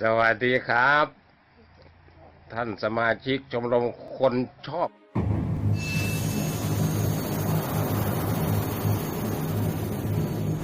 สวัสดีครับ ท่านสมาชิกชมรมคนชอบ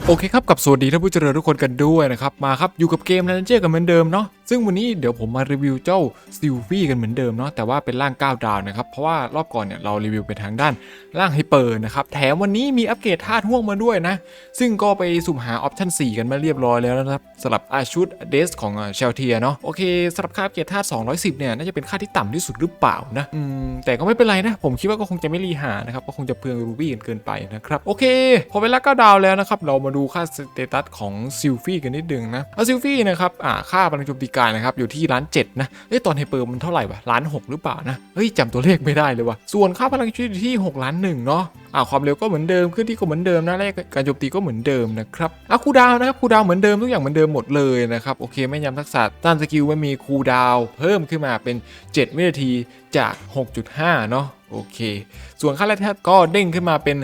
โอเคครับกับสวัสดีท่านผู้เจริญทุกคนกันด้วยนะครับ มาครับ อยู่กับเกมนันเจอร์กันเหมือนเดิมเนาะ ซึ่งวันนี้เดี๋ยวผมมารีวิวเจ้าซิลฟี่กันเหมือนเดิมเนาะแต่ว่าเป็นร่าง 9 ดาวนะครับ เพราะว่ารอบก่อนเนี่ยเรารีวิวเป็นทางด้านร่างไฮเปอร์นะครับ แถมวันนี้มีอัปเกรดธาตุห่วงมาด้วยนะ ซึ่งก็ไปสุ่มหาออปชั่น 4 กันมาเรียบร้อยแล้วนะครับสำหรับอาชุดเดสของเชลเทียเนาะโอเคสำหรับค่าอัปเกรดธาตุ210 เนี่ยน่าจะเป็นค่าที่ต่ำที่สุดหรือเปล่านะอืมแต่ก็ไม่เป็นไรนะ ผมคิดว่าก็คงจะไม่รีหานะครับก็คงจะเปลืองรูบี้กันเกินไปนะครับโอเค พอเวลา9ดาวแล้วนะครับเรามาดูค่าสเตตัสของซิลฟี่กันนิดนึงนะเอาซิลฟี่นะครับอ่าค่าพลังโจมตีกายนะครับอยู่ที่ล้านเจ็ดนะเอ้ยตอนไฮเปอร์มันเท่าไหร่วะล้านหกหรือเปล่านะเฮ้ยจำตัวเลขไม่ได้เลยวะส่วนค่าพลังชีวิตอยู่ที่6ล้านหนึ่งเนาะ อ่าความเร็วก็เหมือนเดิมขึ้นที่ก็เหมือนเดิมนะและการโจมตีก็เหมือนเดิมนะครับอะคูดาวนะครับคูดาวเหมือนเดิมทุกอย่างเหมือนเดิมหมดเลยนะครับโอเคไม่ยำทักษะต้านสกิลไม่มีคูดาวเพิ่มขึ้นมาเป็น 7 วินาทีจาก 6.5 เนาะโอเค ส่วนค่าแร่ธาตุก็เด้งขึ้นมาเป็น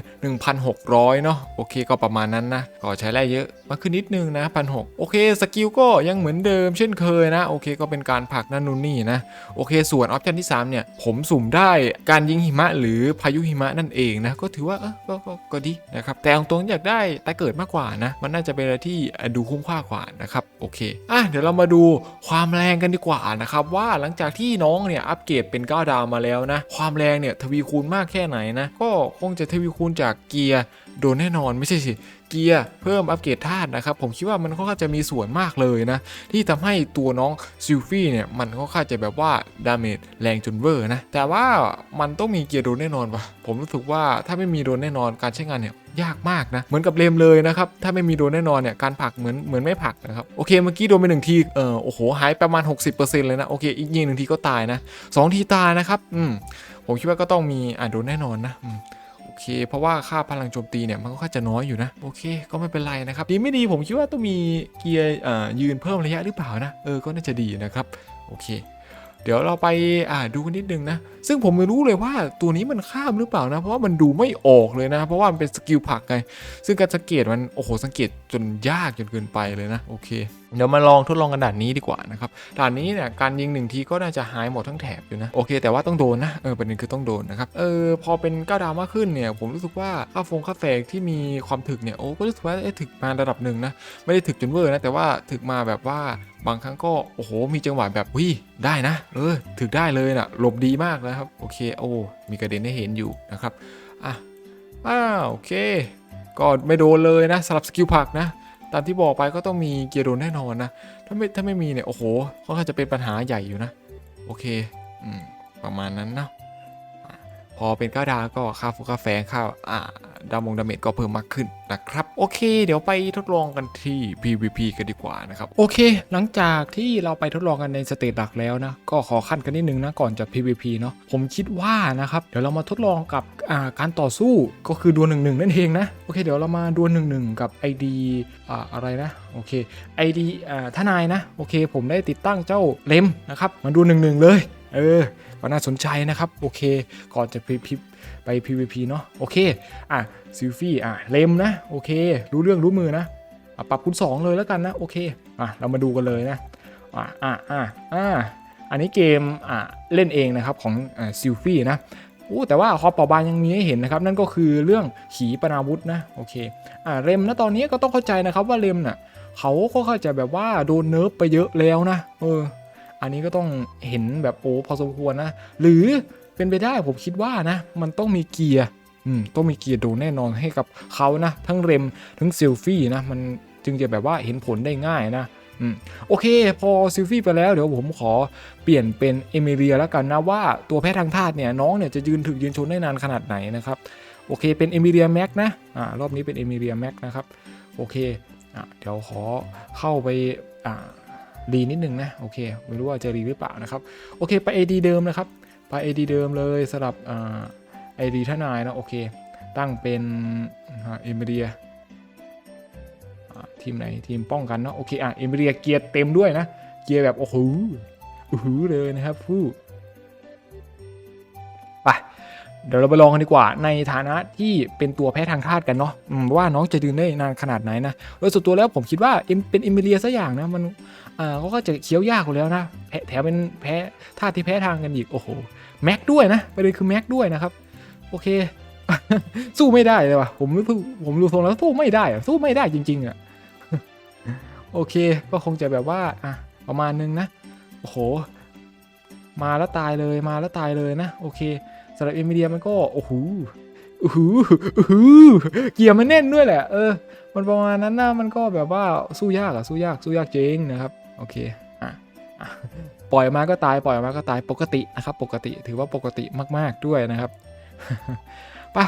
1,600 เนาะโอเคก็ประมาณนั้นนะ ก็ใช้แร่เยอะมากขึ้นนิดนึงนะพันหโอเค สกิลก็ยังเหมือนเดิมเช่นเคยนะ โอเคก็เป็นการผลักนั่นนู่นนี่นะ โอเค ส่วนออปชันที่ 3 เนี่ย ผมสุ่มได้การยิงหิมะหรือพายุหิมะนั่นเองนะ ก็ถือว่าเออก็ก็ก็ดีนะครับแต่เอาตรงอยากได้แต่เกิดมากกว่านะ มันน่าจะเป็นอะไรที่ดูคุ้มค่ากว่านะครับโอเคอะเดี๋ยวเรามาดูความแรงกันดีกว่านะครับว่าหลังจากที่น้องเนี่ยอัปเกรดเป็น9ดาวมาแล้วนะความแรงเนี่ยทวีคูณมากแค่ไหนนะก็คงจะทวีคูณจากเกียร์ โดนแน่นอนไม่ใช่สิเกียร์เพิ่มอัปเกรดธาตุนะครับ ผมคิดว่ามันค่อนข้างจะมีส่วนมากเลยนะ ที่ทำให้ตัวน้องซิลฟี่เนี่ย มันค่อนข้างจะแบบว่าดาเมจแรงจนเวอร์นะ แต่ว่ามันต้องมีเกียร์โดนแน่นอนวะผมรู้สึกว่าถ้าไม่มีโดนแน่นอนการใช้งานเนี่ยยากมากนะ เหมือนกับเลมเลยนะครับ ถ้าไม่มีโดนแน่นอนเนี่ย การผลักเหมือนเหมือนไม่ผลักนะครับ โอเค เมื่อกี้โดนไปหนึ่งที เออโอ้โห หายประมาณ 60%เลยนะ โอเค อีกยิงหนึ่งทีก็ตายนะสองทีตายนะครับ อืมผมคิดว่าก็ต้องมีอ่าโดนแน่นอนนะอืม เค เพราะว่าค่าพลังโจมตีเนี่ยมันก็ค่าจะน้อยอยู่นะโอเค ก็ไม่เป็นไรนะครับดีไม่ดีผมคิดว่าต้องมีเกียร์ยืนเพิ่มระยะหรือเปล่านะเออก็น่าจะดีนะครับโอเคเดี๋ยวเราไปอ่าดูกันนิดนึงนะ ซึ่งผมไม่รู้เลยว่าตัวนี้มันข้ามหรือเปล่านะ เพราะว่ามันดูไม่ออกเลยนะ เพราะว่ามันเป็นสกิลผักไง ซึ่งการสังเกตมัน โอ้โห สังเกตจนยากจนเกินไปเลยนะ โอเค เดี๋ยวมาลองทดลองกันด่านนี้ดีกว่านะครับด่านนี้เนี่ยการยิงหนึ่งทีก็น่าจะหายหมดทั้งแถบอยู่นะโอเค แต่ว่าต้องโดนนะเออประเด็นคือต้องโดนนะครับเออพอเป็นก้าวดาวมากขึ้นเนี่ยผมรู้สึกว่าค่าฟงค่าแฝกที่มีความถึกเนี่ยโอ้ก็รู้สึกว่าถึกมาระดับหนึ่งนะไม่ได้ถึกจนเวอร์นะแต่ว่าถึกมาแบบว่าบางครั้งก็โอ้โหมีจังหวะแบบวิได้นะเออถึกได้เลยนะหลบดีมากนะครับโอเคโอ้มีกระเด็นให้เห็นอยู่นะครับอะอ้าวโอเค ก็ไม่โดนเลยนะสำหรับสกิลผักนะ ตามที่บอกไปก็ต้องมีเกียร์โดนแน่นอนนะ ถ้าไม่ถ้าไม่มีเนี่ย โอ้โหค่อนข้างจะเป็นปัญหาใหญ่อยู่นะ โอเค อืม ประมาณนั้นเนาะอะ พอเป็นก้าดาวก็ค่าฟูกาแฟค่าอ่าดาวมงดาเมจก็เพิ่มมากขึ้นนะครับ โอเค เดี๋ยวไปทดลองกันที่ PVP กันดีกว่านะครับ โอเค หลังจากที่เราไปทดลองกันในสเตจหลักแล้วนะ ก็ขอขั้นกันนิดนึงนะ ก่อนจะ PVP เนาะผมคิดว่านะครับ เดี๋ยวเรามาทดลองกับอ่าการต่อสู้ก็คือดวลหนึ่งหนึ่งนั่นเองนะ โอเค เดี๋ยวเรามาดวลหนึ่งหนึ่งกับ ID อ่าอะไรนะ โอเค ID อ่าทนายนะ โอเค ผมได้ติดตั้งเจ้าเลมนะครับ มาดูหนึ่งหนึ่งเลย เออ ก็น่าสนใจนะครับ โอเค ก่อนจะไปพิไป PVP เนาะโอเค อะซิลฟี่อะเลมนะ โอเค รู้เรื่องรู้มือนะอะปรับคูณ2เลยแล้วกันนะ โอเค อะ เรามาดูกันเลยนะ อะอะอะอะอันนี้เกมอะเล่นเองนะครับของอ่าซิลฟี่นะโอ้แต่ว่าคอปอบานยังมีให้เห็นนะครับ นั่นก็คือเรื่องขีปนาวุธนะโอเคอะเรมนะตอนนี้ก็ต้องเข้าใจนะครับว่าเรมน่ะเขาก็เข้าใจแบบว่าโดนเนิร์ฟไปเยอะแล้วนะเออ อันนี้ก็ต้องเห็นแบบโอ้พอสมควรนะ หรือเป็นไปได้ผมคิดว่านะ มันต้องมีเกียร์อืมต้องมีเกียร์โดนแน่นอนให้กับเขานะ ทั้งเรมทั้งเซลฟี่นะ มันจึงจะแบบว่าเห็นผลได้ง่ายนะอืมโอเค พอซิลฟี่ไปแล้วเดี๋ยวผมขอเปลี่ยนเป็นเอมิเรียแล้วกันนะว่าตัวแพทย์ทางธาตุเนี่ยน้องเนี่ยจะยืนถึกยืนชนได้นานขนาดไหนนะครับโอเคเป็นเอมิเรียแม็กนะอ่ารอบนี้เป็นเอมิเรียแม็กนะครับโอเคอะเดี๋ยวขอเข้าไปอ่า รีนิดนึงนะโอเคไม่รู้ว่าจะรีหรือเปล่านะครับโอเคไป AD เดิมนะครับไป AD เดิมเลยสำหรับอ่า AD ทนายนะโอเค ตั้งเป็นเอมเรียทีมไหนทีมป้องกันเนาะโอเคอะเอมเรียเกียร์เต็มด้วยนะเกียร์แบบโอ้โหอู้หือเลยนะครับผู้ เดี๋ยวเราไปลองกันดีกว่า ในฐานะที่เป็นตัวแพ้ทางธาตุกันเนาะว่าน้องจะยืนได้นานขนาดไหนนะโดยส่วนตัวแล้วผมคิดว่าเป็นเอมิเลียสักอย่างนะมันอ่าเขาก็จะเคี้ยวยากกว่าแล้วนะแถมเป็นแพ้ธาตุที่แพ้ทางกันอีกโอ้โหแม็กด้วยนะประเด็นคือแม็กด้วยนะครับโอเค สู้ไม่ได้เลยว่ะผมดูผมดูทรงแล้วสู้ไม่ได้อะสู้ไม่ได้จริง ๆอะโอเค ก็คงจะแบบว่าอะประมาณนึงนะโอ้โห มาแล้วตายเลยมาแล้วตายเลยนะโอเคสำหรับเอมิเลียมันก็โอ้โหโอ้โหโอ้โหเกียร์มันแน่นด้วยแหละเออมันประมาณนั้นนะมันก็แบบว่าสู้ยากอะสู้ยากสู้ยากจริงนะครับโอเคอะอะปล่อยมาก็ตายปล่อยมาก็ตายปกตินะครับปกติถือว่าปกติมากๆด้วยนะครับป่ะ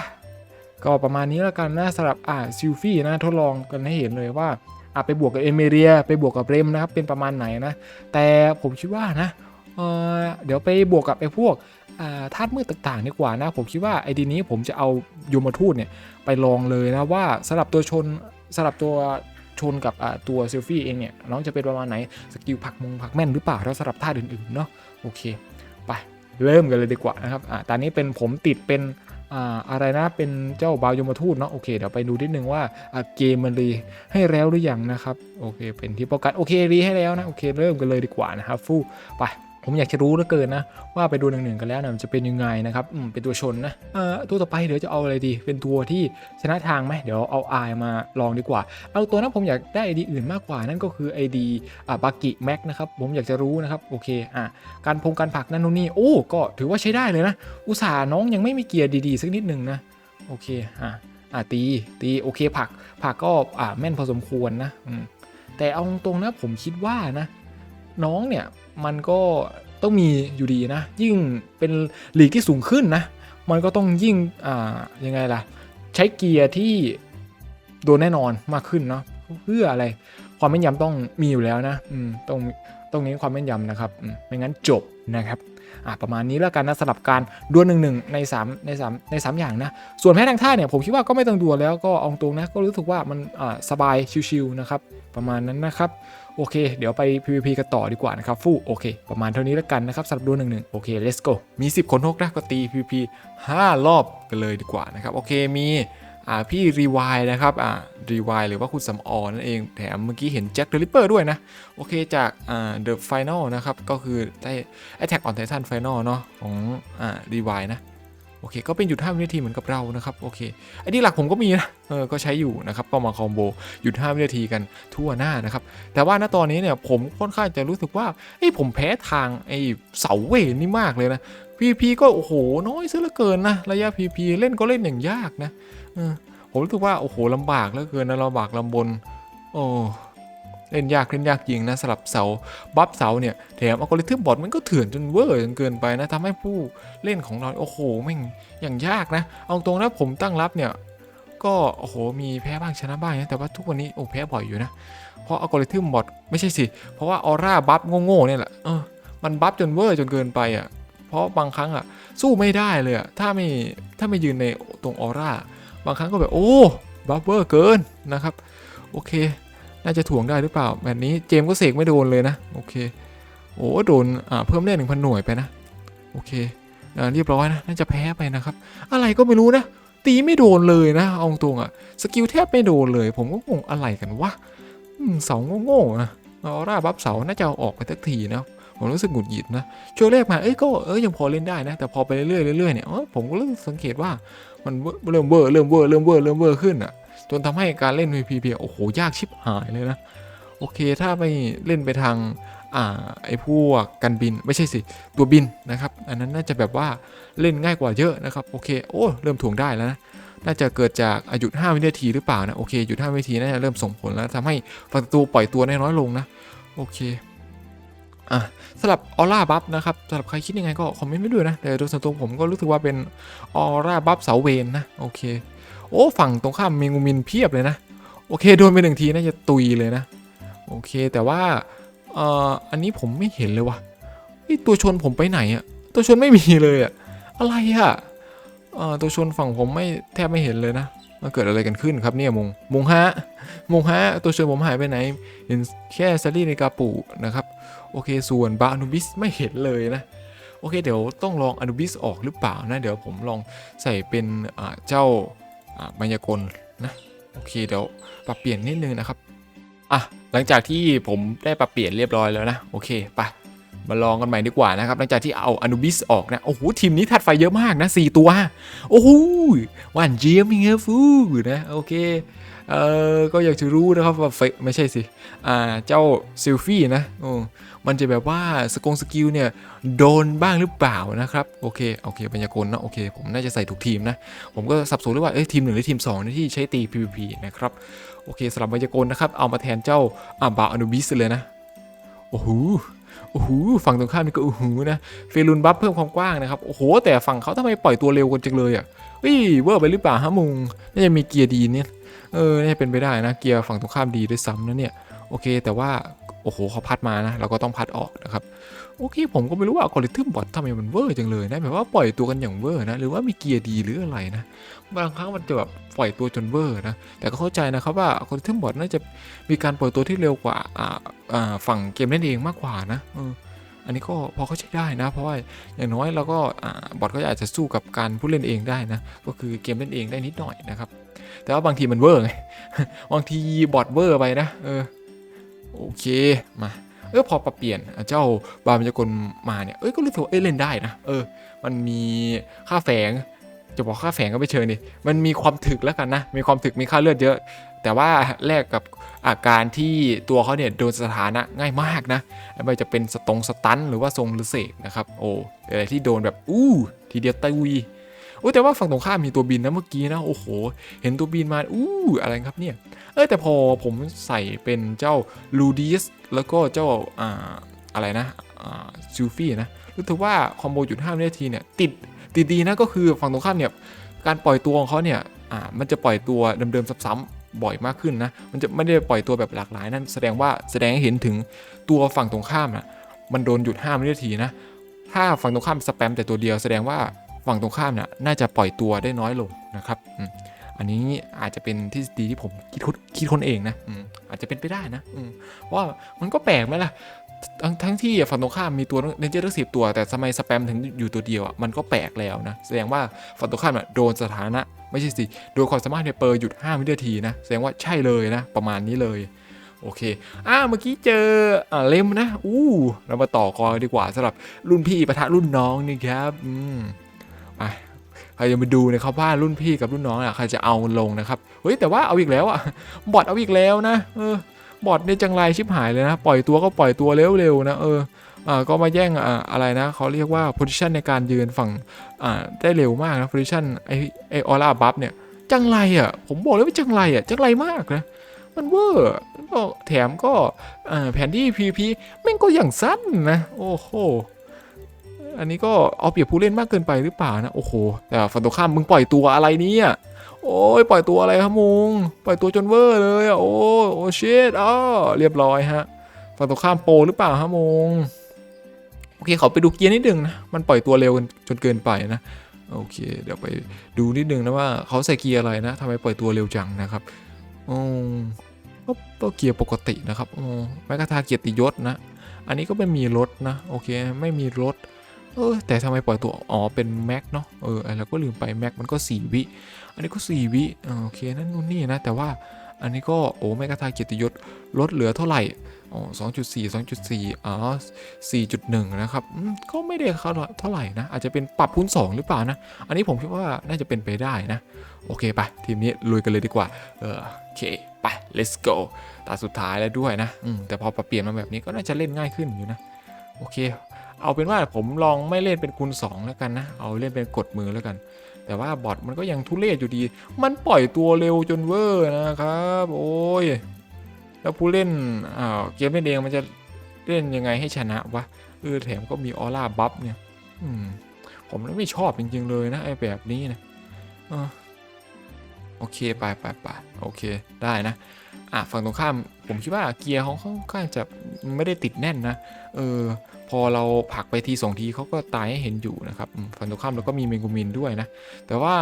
ก็ประมาณนี้แล้วกันนะสำหรับอ่าซิลฟี่นะทดลองกันให้เห็นเลยว่าอะไปบวกกับเอเมเรีย ไปบวกกับเรมนะครับเป็นประมาณไหนนะ แต่ผมคิดว่านะ เดี๋ยวไปบวกกับไอ้พวกอ่าธาตุมืดต่างๆดีกว่านะ ผมคิดว่าไอ้ดีนี้ผมจะเอาโยมทูตเนี่ยไปลองเลยนะว่าสลับตัวชนสลับตัวชนกับตัวเซลฟี่เองเนี่ยน้องจะเป็นประมาณไหนสกิลผักมงผักแม่นหรือเปล่าแล้วสลับธาตุอื่นๆเนาะโอเคไปเริ่มกันเลยดีกว่านะครับอ่าตอนนี้เป็นผมติดเป็นอ่าอะไรนะเป็นเจ้าบาวยมทูตเนาะโอเคเดี๋ยวไปดูนิดนึงว่าเกมมันรีให้แล้วหรือยังนะครับโอเคเป็นที่ปรกัสโอเครีให้แล้วนะโอเคเริ่มกันเลยดีกว่านะครับฟู่ไป ผมอยากจะรู้เหลือเกินนะ ว่าไปดูหนึ่งหนึ่งกันแล้วนะมันจะเป็นยังไงนะครับอืมเป็นตัวชนนะเอ่อตัวต่อไปเดี๋ยวจะเอาอะไรดี เป็นตัวที่ชนะทางไหมเดี๋ยวเอาไอมาลองดีกว่า เอาตัวนั้นผมอยากได้ไอดีอื่นมากกว่านั่นก็คือไอดีอ่าบากิแม็กนะครับผมอยากจะรู้นะครับโอเคอะการพงการผักนั่นนู่นนี่โอ้ก็ถือว่าใช้ได้เลยนะ อุตส่าห์น้องยังไม่มีเกียร์ดีๆสักนิดหนึ่งนะโอเคอะอะตีตีโอเคผักผักก็อ่าแม่นพอสมควรนะอืมแต่เอาตรงนะผมคิดว่านะ น้องเนี่ย มันก็ต้องมีอยู่ดีนะ ยิ่งเป็นลีกที่สูงขึ้นนะ มันก็ต้องยิ่งอ่ายังไงล่ะ ใช้เกียร์ที่โดนแน่นอนมากขึ้นเนาะเพื่ออะไร ความแม่นยำต้องมีอยู่แล้วนะ อืมตรงตรงนี้ความแม่นยำนะครับ ไม่งั้นจบนะครับ อะประมาณนี้แล้วกันนะสลับการดวลหนึ่งหนึ่งใน3ใน3ใน 3 อย่างนะ ส่วนแพ้ทางท่าเนี่ยผมคิดว่าก็ไม่ต้องดวลแล้วก็เอาตรงนะก็รู้สึกว่ามันอ่าสบายชิวๆนะครับประมาณนั้นนะครับโอเค เดี๋ยวไป PVP กันต่อดีกว่านะครับฟู่โอเค ประมาณเท่านี้แล้วกันนะครับสำหรับดวลหนึ่งหนึ่งโอเค let's go มี 10 คนทกนะก็ตี PVP 5 รอบกันเลยดีกว่านะครับโอเคมี พี่รีวายนะครับรีวายหรือว่าคุณสำออนนั่นเอง แถมเมื่อกี้เห็นแจ็คเดลิเปอร์ด้วยนะ โอเคจากอ่า The Final นะครับ ก็คือได้ Attack on Titan Final เนาะของรีวายนะโอเค ก็เป็นหยุด5วินาทีเหมือนกับเรานะครับ โอเค ไอ้นี่หลักผมก็มีนะ เออ ก็ใช้อยู่นะครับ ก็มาคอมโบหยุด5วินาทีกันทั่วหน้านะครับ แต่ว่าณตอนนี้เนี่ยผมค่อนข้างจะรู้สึกว่าไอ้ผมแพ้ทางไอ้เสาเวรนี่มากเลยนะ PVP ก็โอ้โหน้อยซะเหลือเกินนะ ระยะ PVP เล่นก็เล่นอย่างยากนะ ผมรู้สึกว่า โอ้โหลำบากเหลือเกินนะลำบากลำบน โอ้เล่นยากเล่นยากจริงนะสลับเสาบัฟเสาเนี่ยแถมอัลกอริทึมบอทมันก็เถื่อนจนเวอร์จนเกินไปนะทำให้ผู้เล่นของเราโอ้โหแม่งอย่างยากนะ เอาตรงนะผมตั้งรับเนี่ย ก็โอ้โหมีแพ้บ้างชนะบ้างนะแต่ว่าทุกวันนี้โอ้แพ้บ่อยอยู่นะ เพราะอัลกอริทึมบอทไม่ใช่สิ เพราะว่าออร่าบัฟโง่ๆเนี่ยแหละเออมันบัฟจนเวอร์จนเกินไปอะเพราะบางครั้งอะสู้ไม่ได้เลยอะถ้าไม่ถ้าไม่ยืนในตรงออร่า บางครั้งก็แบบโอ้บัฟเวอร์เกินนะครับ โอเค น่าจะถ่วงได้หรือเปล่า แบบนี้เจมก็เสกไม่โดนเลยนะ โอเค โอ้โดนอ่าเพิ่มได้หนึ่งพันหน่วยไปนะ โอเคเรียบร้อยนะ น่าจะแพ้ไปนะครับ อะไรก็ไม่รู้นะ ตีไม่โดนเลยนะ เอาตรงอะสกิลแทบไม่โดนเลย ผมก็งงอะไรกันวะเสาโง่ๆนะออร่าบัฟเสาน่าจะเอาออกไปสักทีนะผมรู้สึกหงุดหงิดนะช่วงแรกมาเอ้ยก็เอ้ยยังพอเล่นได้นะ แต่พอไปเรื่อยๆเรื่อยๆเนี่ยเอ้ยผมก็เริ่มสังเกตว่า มันเริ่มเวอร์เริ่มเวอร์เริ่มเวอร์เริ่มเวอร์ขึ้นอะจนทำให้การเล่น PVP โอ้โหยากชิบหายเลยนะ โอเคถ้าไม่เล่นไปทางอ่าไอ้พวกกันบินไม่ใช่สิตัวบินนะครับ อันนั้นน่าจะแบบว่าเล่นง่ายกว่าเยอะนะครับโอเคโอ้เริ่มถ่วงได้แล้วนะน่าจะเกิดจากอายุ5วินาทีหรือเปล่านะโอเคหยุด5วินาทีน่าจะเริ่มส่งผลแล้วทำให้ฝั่งตัวปล่อยตัวน้อยลงนะโอเค อะสำหรับออร่าบัฟนะครับสำหรับใครคิดยังไงก็คอมเมนต์ไว้ด้วยนะ แต่โดยส่วนตัวผมก็รู้สึกว่าเป็นออร่าบัฟเสาเวนนะ โอเค โอ้ฝั่งตรงข้ามเมงูมินเพียบเลยนะ โอเคโดนไปหนึ่งทีน่าจะตุยเลยนะ โอเคแต่ว่าเอ่ออันนี้ผมไม่เห็นเลยว่ะตัวชนผมไปไหนอะตัวชนไม่มีเลยอะอะไรอะเอ่อตัวชนฝั่งผมไม่แทบไม่เห็นเลยนะ มันเกิดอะไรกันขึ้นครับเนี่ยมงมงฮะมงฮะตัวเชนผมหายไปไหน เห็นแค่ซารี่ในกาปูนะครับ โอเคส่วนบานูบิสไม่เห็นเลยนะ โอเค เดี๋ยวต้องลองอนุบิสออกหรือเปล่านะ เดี๋ยวผมลองใส่เป็นเจ้าอ่ามายากลนะโอเคเดี๋ยวปรับเปลี่ยนนิดนึงนะครับอะหลังจากที่ผมได้ปรับเปลี่ยนเรียบร้อยแล้วนะ โอเคไป มาลองกันใหม่ดีกว่านะครับหลังจากที่เอาอนุบิสออกนะโอ้โหทีมนี้ถัดไฟเยอะมากนะสี่ตัว โอ้โหวานเจี๊ยบยังไงฟูนะโอเคเอ่อก็อยากจะรู้นะครับว่าไฟไม่ใช่สิอ่าเจ้าซิลฟี่นะโอ้มันจะแบบว่าสกงสกิลเนี่ยโดนบ้างหรือเปล่านะครับโอเคโอเคบรรยากลนะโอเคผมน่าจะใส่ถูกทีมนะ ผมก็สับสนเลยว่าเอ้ยทีมหนึ่งหรือทีม2นะที่ใช้ตี PVP นะครับโอเคสำหรับบรรยากลนะครับเอามาแทนเจ้าอ่าบาอนุบิสเลยนะโอ้โห โอ้โหฝั่งตรงข้ามนี่ก็โอ้โหนะเฟรุนบัฟเพิ่มความกว้างนะครับโอ้โหแต่ฝั่งเขาทำไมปล่อยตัวเร็วกันจังเลยอะเฮ้ยเวอร์ไปหรือเปล่าฮะมุงน่าจะมีเกียร์ดีเนี่ยเออน่าจะเป็นไปได้นะเกียร์ฝั่งตรงข้ามดีด้วยซ้ำนะเนี่ยโอเค แต่ว่า โอ้โหเขาพัดมานะ เราก็ต้องพัดออกนะครับ โอเค ผมก็ไม่รู้ว่าอัลกอริทึมบอททำไมมันเวอร์จังเลยนะแบบว่าปล่อยตัวกันอย่างเวอร์นะ หรือว่ามีเกียร์ดีหรืออะไรนะ บางครั้งมันจะแบบปล่อยตัวจนเวอร์นะ แต่ก็เข้าใจนะครับว่าอัลกอริทึมบอทน่าจะมีการปล่อยตัวที่เร็วกว่าฝั่งเกมเล่นเองมากกว่านะอันนี้ก็พอเข้าใจได้นะ เพราะว่าอย่างน้อยเราก็อ่าบอทก็อาจจะสู้กับการผู้เล่นเองได้นะ ก็คือเกมเล่นเองได้นิดหน่อยนะครับ แต่ว่าบางทีมันเวอร์ไง บางทีบอทเวอร์ไปนะ เออ โอเคมาเออพอปรับเปลี่ยนเจ้าบาร์มยากลมาเนี่ยเอ้ยก็รู้สึกเอ้ยเล่นได้นะเออ มันมีค่าแฝงจะบอกค่าแฝงก็ไม่เชิงดิมันมีความถึกแล้วกันนะ มีความถึกมีค่าเลือดเยอะ แต่ว่าแลกกับอาการที่ตัวเขาเนี่ยโดนสถานะง่ายมากนะไม่ว่าจะเป็นสตงสตันหรือว่าทรงหรือเสกนะครับโอ้อะไรที่โดนแบบอู้ทีเดียวตุยโอ้แต่ว่าฝั่งตรงข้ามมีตัวบินนะเมื่อกี้นะโอ้โห เห็นตัวบินมาอู้อะไรครับเนี่ย ออแต่พอผมใส่เป็นเจ้าลูดิสแล้วก็เจ้าอ่าอะไรนะอ่าซูฟี่นะรู้สึกว่าคอมโบหยุดห้าวินาทีเนี่ยติดติดดีนะก็คือฝั่งตรงข้ามเนี่ยการปล่อยตัวของเขาเนี่ยอ่ามันจะปล่อยตัวเดิมๆซ้ำๆบ่อยมากขึ้นนะมันจะไม่ได้ปล่อยตัวแบบหลากหลายนั่นแสดงว่าแสดงให้เห็นถึงตัวฝั่งตรงข้ามนะมันโดนหยุดห้าวินาทีนะถ้าฝั่งตรงข้ามสแปมแต่ตัวเดียวแสดงว่าฝั่งตรงข้ามเนี่ยน่าจะปล่อยตัวได้น้อยลงนะครับ อืมอันนี้อาจจะเป็นทฤษฎีที่ผมคิดค้นคิดคนเองนะอืมอาจจะเป็นไปได้นะอืมเพราะว่ามันก็แปลกไหมล่ะ ทั้งทั้งที่ฝั่งตรงข้ามมีตัวเนเจอร์สิบตัว แต่ทำไมสแปมถึงอยู่ตัวเดียวอะมันก็แปลกแล้วนะ แสดงว่าฝั่งตรงข้ามน่ะโดนสถานะ ไม่ใช่สิ โดนความสามารถในเปอร์หยุด5วินาทีนะ แสดงว่าใช่เลยนะ ประมาณนี้เลยโอเค อ่า เมื่อกี้เจออ่าเลมนะ อู้ เรามาต่อกรดีกว่าสำหรับรุ่นพี่ปะทะรุ่นน้องนี่ครับ อืมไป ใครจะมาดูนะครับว่ารุ่นพี่กับรุ่นน้องอะใครจะเอาลงนะครับเฮ้ยแต่ว่าเอาอีกแล้วอะบอทเอาอีกแล้วนะเออบอทเนี่ยจังไรชิบหายเลยนะปล่อยตัวก็ปล่อยตัวเร็วๆนะเอออ่าก็มาแย่งอ่าอะไรนะเขาเรียกว่า position ในการยืนฝั่งอ่าได้เร็วมากนะ position ไอไอออร่าบัฟเนี่ยจังไรอะผมบอกเลยว่าจังไรอะจังไรมากนะมันเวอร์ก็แถมก็อ่าแผนที่ PVP แม่งก็อย่างสั้นนะ โอ้โห อันนี้ก็เอาเปรียบผู้เล่นมากเกินไปหรือเปล่านะ โอ้โห แต่ฝั่งตรงข้ามมึงปล่อยตัวอะไรเนี่ยโอ้ยปล่อยตัวอะไรครับมุงปล่อยตัวจนเวอร์เลยอะโอ้โอ้ชิตอ๋อเรียบร้อยฮะฝั่งตรงข้ามโปรหรือเปล่าฮะมุงโอเคเขาไปดูเกียร์นิดนึงนะ มันปล่อยตัวเร็วจนเกินไปนะ โอเค เดี๋ยวไปดูนิดนึงนะว่าเขาใส่เกียร์อะไรนะทำไมปล่อยตัวเร็วจังนะครับอืมก็เกียร์ปกตินะครับอ๋อแม้กระทั่งเกียรติยศนะ อันนี้ก็ไม่มีรถนะ โอเค ไม่มีรถ เออแต่ทำไมปล่อยตัวอ๋อเป็นแม็กเนาะเออเราก็ลืมไปแม็กมันก็ 4 วิ อันนี้ก็ 4 วิโอเคนั่นนู่นนี่นะแต่ว่าอันนี้ก็โอ้แม้กระทั่งเกียรติยศลดเหลือเท่าไหร่อ๋อ2.4 2.4อ๋อ4.1นะครับก็ไม่ได้เท่าไหร่นะ อาจจะเป็นปรับคูณ2หรือเปล่านะ อันนี้ผมคิดว่าน่าจะเป็นไปได้นะ โอเคไป ทีมนี้ลุยกันเลยดีกว่า เออโอเค ไป let's go ตาสุดท้ายแล้วด้วยนะ อืม แต่พอปรับเปลี่ยนมาแบบนี้ก็น่าจะเล่นง่ายขึ้นอยู่นะ โอเค เอาเป็นว่าผมลองไม่เล่นเป็นคูณ2แล้วกันนะ เอาเล่นเป็นกดมือแล้วกัน แต่ว่าบอทมันก็ยังทุเรศอยู่ดี มันปล่อยตัวเร็วจนเวอร์นะครับ โอ้ย แล้วผู้เล่นอ่าเกมเล่นเองมันจะเล่นยังไงให้ชนะวะเออแถมก็มีออร่าบัฟเนี่ย อืม ผมไม่ชอบจริงๆเลยนะไอ้แบบนี้นะโอเคไปไปไปโอเคได้นะ อะฝั่งตรงข้ามผมคิดว่าเกียร์ของเขาค่อนข้างจะไม่ได้ติดแน่นนะ เออ พอเราผักไปทีสองทีเขาก็ตายให้เห็นอยู่นะครับฝั่งตรงข้ามเราก็มีเมกูมินด้วยนะ แต่ว่า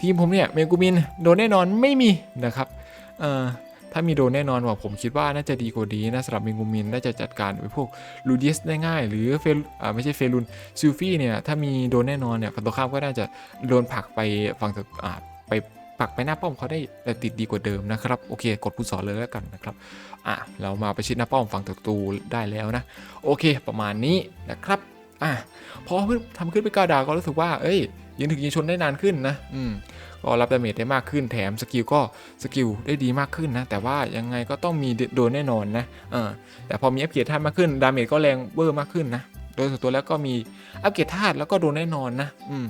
ทีมผมเนี่ยเมกูมินโดนแน่นอนไม่มีนะครับถ้ามีโดนแน่นอนว่าผมคิดว่าน่าจะดีกว่าดีนะสำหรับเมงูมินน่าจะจัดการไอ้พวกลูดิสได้ง่าย หรือเฟลไม่ใช่เฟลุนซิลฟี่เนี่ยถ้ามีโดนแน่นอนเนี่ยฝั่งตรงข้ามก็น่าจะโดนผักไปฝั่งตรงอ่าไป ผลักไปหน้าป้อมเขาได้ติดดีกว่าเดิมนะครับโอเค กดผู้สอนเลยแล้วกันนะครับอะเรามาไปชิดหน้าป้อมฝั่งศัตรูได้แล้วนะ โอเค ประมาณนี้นะครับอะพอทำขึ้นไปก้าดาวก็รู้สึกว่า เอ้ยยิงถึงยิงชนได้นานขึ้นนะ อืม ก็รับดาเมจได้มากขึ้น แถมสกิลก็สกิลได้ดีมากขึ้นนะ แต่ว่ายังไงก็ต้องมีโดนแน่นอนนะเออแต่พอมีอัปเกรดธาตุมากขึ้น ดาเมจก็แรงเบอร์มากขึ้นนะ โดยส่วนตัวแล้วก็มีอัปเกรดธาตุแล้วก็โดนแน่นอนนะ อืม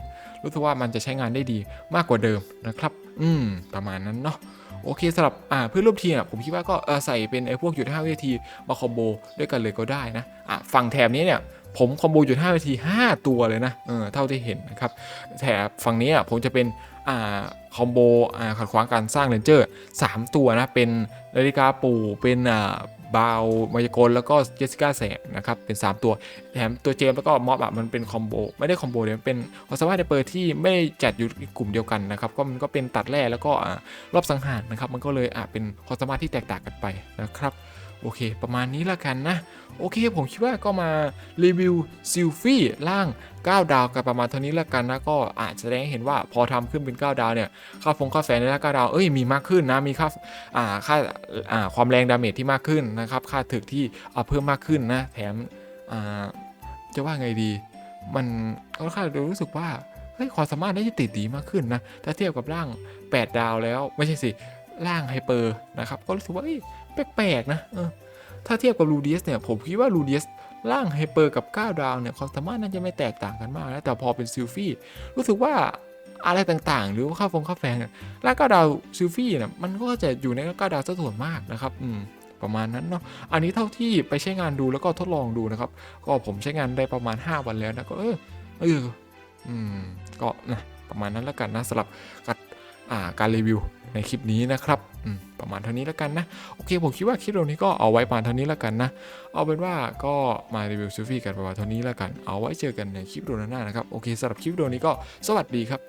รู้สึกว่ามันจะใช้งานได้ดีมากกว่าเดิมนะครับ อืม ประมาณนั้นเนาะโอเคสำหรับอ่าเพื่อนร่วมทีมอะผมคิดว่าก็ใส่เป็นไอ้พวกหยุด5วินาทีมาคอมโบด้วยกันเลยก็ได้นะอะฝั่งแถบนี้เนี่ยผมคอมโบหยุด5วินาที 5 ตัวเลยนะเออเท่าที่เห็นนะครับแถบฝั่งนี้อะผมจะเป็นอ่าคอมโบอ่าขัดขวางการสร้างเรนเจอร์ 3 ตัวนะเป็นนาฬิกาปู่เป็นอ่า บาวมายากลแล้วก็เจสสิก้าแสงนะครับเป็น 3 ตัวแถมตัวเจมส์แล้วก็ม็อบอะมันเป็นคอมโบไม่ได้คอมโบเลยมันเป็นความสามารถในเปิดที่ไม่ได้จัดอยู่ในกลุ่มเดียวกันนะครับก็มันก็เป็นตัดแร่แล้วก็อ่ารอบสังหารนะครับมันก็เลยอะเป็นความสามารถที่แตกต่างกันไปนะครับ โอเค ประมาณนี้ละกันนะ โอเค ผมคิดว่าก็มารีวิวซิลฟี่ล่าง 9 ดาวกันประมาณเท่านี้ละกันนะก็อาจจะแสดงให้เห็นว่าพอทำขึ้นเป็น 9 ดาวเนี่ยค่าฟงค่าแฟนในล่าง9ดาวเอ้ยมีมากขึ้นนะมีค่าอ่าค่าอ่าความแรงดาเมจที่มากขึ้นนะครับค่าถึกที่อ่าเพิ่มมากขึ้นนะแถมอ่าจะว่าไงดี มันค่อนข้างรู้สึกว่าเฮ้ยความสามารถน่าจะติดดีมากขึ้นนะ ถ้าเทียบกับร่าง 8 ดาวแล้ว ไม่ใช่สิ ร่างไฮเปอร์นะครับ ก็รู้สึกว่า แปลกๆนะถ้าเทียบกับลูเดียสเนี่ยผมคิดว่าลูเดียสร่างไฮเปอร์กับ9ดาวเนี่ยความสามารถน่าจะไม่แตกต่างกันมากนะแต่พอเป็นซิลฟี่รู้สึกว่าอะไรต่างๆ หรือว่าค่าวฟงค่าวแฟงเนี่ยร่าง9ดาวซิลฟี่เนี่ยมันก็จะอยู่ใน9ดาวซะส่วนมากนะครับอืมประมาณนั้นเนาะ อันนี้เท่าที่ไปใช้งานดูแล้วก็ทดลองดูนะครับ ก็ผมใช้งานได้ประมาณ 5 วันแล้วนะก็เออเอออืมก็นะประมาณนั้นแล้วกันนะสำหรับการอ่า การรีวิวในคลิปนี้นะครับประมาณเท่านี้แล้วกันนะ โอเค ผมคิดว่าคลิปนี้ก็เอาไว้ประมาณเท่านี้แล้วกันนะ เอาเป็นว่าก็มารีวิวซูฟี่กันประมาณเท่านี้แล้วกัน เอาไว้เจอกันในคลิปโดนหน้านะครับ โอเคสำหรับคลิปโดนนี้ก็สวัสดีครับ